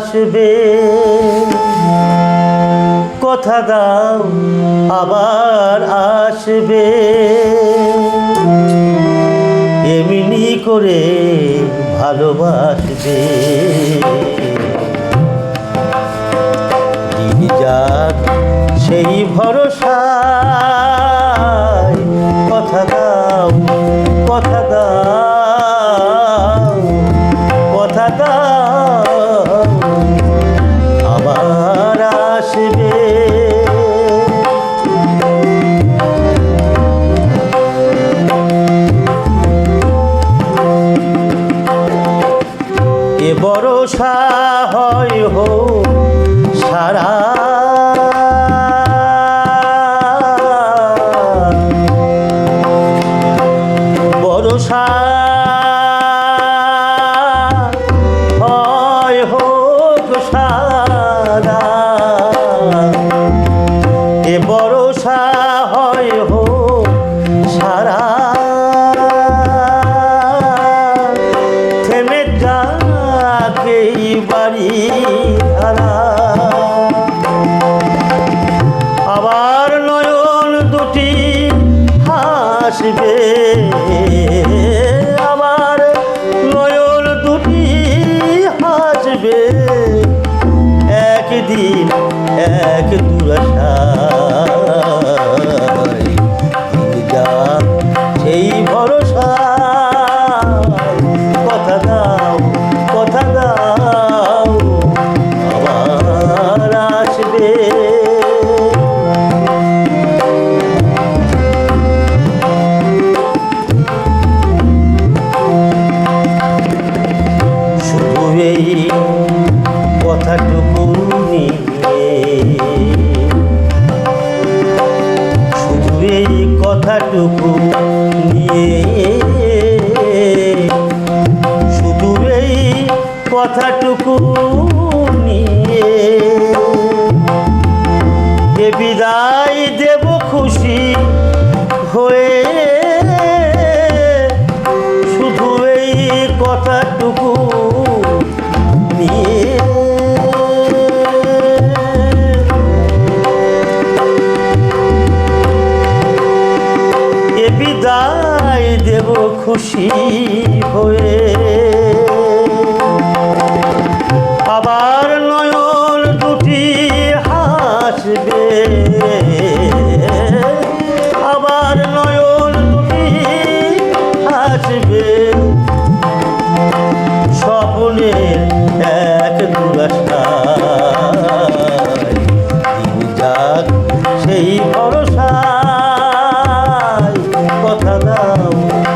আসবে। কথা দাও আবার আসবে। এমনি করে ভালোবাসবে। যাক সেই ভরসা। এ সাহয় হয় হো সারা। ভরসা হয় হোক সারা। যাকে বাড়ি আবার নয়ন দুটি হাসবে। আবার নয়ন দুটি হাসবে। একদিন এক দুরাশায় কথাটুকু নিয়ে। বিদায় দেব খুশি হয়ে। আবার নয়ন দুটি হাসবে। আবার নয়ন দুটি হাসবে। স্বপ্নের এক দিন যাক সেই দাও কথা দাও।